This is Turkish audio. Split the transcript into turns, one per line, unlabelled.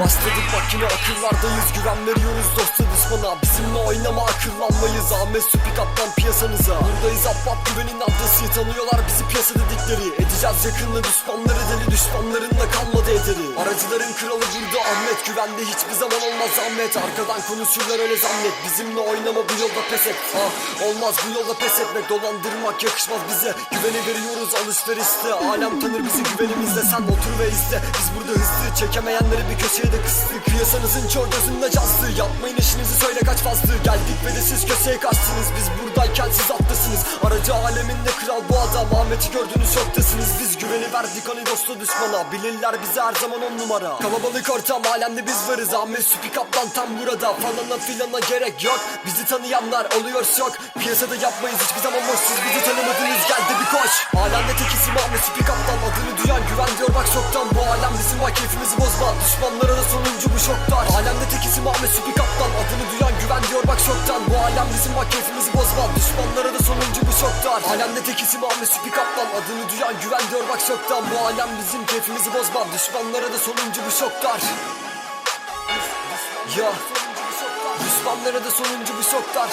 Başladık bak yine akıllardayız Güven veriyoruz. Dosta düşmana Bizimle oynama akıllanmayız. Ahmet Süpi kaptan piyasanıza Buradayız Abbab güvenin adresi. Tanıyorlar bizi piyasa dedikleri. Edeceğiz yakınla düşmanları deli Düşmanların da kalmadı ederi. Aracıların kralı burada Ahmet Güvende hiçbir zaman olmaz zahmet Arkadan konuşurlar öyle zannet. Bizimle oynama bu yolda pes et. Ah, Olmaz bu yolda pes etmek. Dolandırmak yakışmaz bize. Güveni veriyoruz alışverişte Alem tanır bizi güvenimizle Sen otur ve izle. Biz burada hızlı çekemeyenleri bir köşeye de kıstık Piyasanızın çoğu gözünde cazdı. Yapmayın işinizi söyle kaç fazla Geldik ve de siz köşeye kaçtınız. Biz buradayken siz atlasınız Aracı aleminde kral bu adam. Ahmet'i gördünüz şoktasınız Biz güveni verdik hani dosta düşmana. Bilirler bizi her zaman on numara. Kalabalık ortam alemde biz varız. Ahmet Süpi kaptan tam burada. Falana filana gerek yok. Bizi tanıyanlar oluyor şok Piyasada yapmayız hiçbir zaman boş bizi tanımadınız geldi bir koş. Alemde tek isim Ahmet Süpi bak şoktan Bu alem bizim var keyfimizi bozma Düşmanlara da sonuncu bu şoklar Alemde tek isim Ahmet Süpi kaptan. Adını duyan güven diyor bak şoktan Bu alem bizim var keyfimizi bozma Düşmanlara da sonuncu bu şoklar Alemde tek isim Ahmet Süpi kaptan. Adını duyan güven diyor bak şoktan Bu alem bizim keyfimizi bozma Düşmanlara da sonuncu bu şoklar Ya. Düşmanlara da sonuncu bu şoklar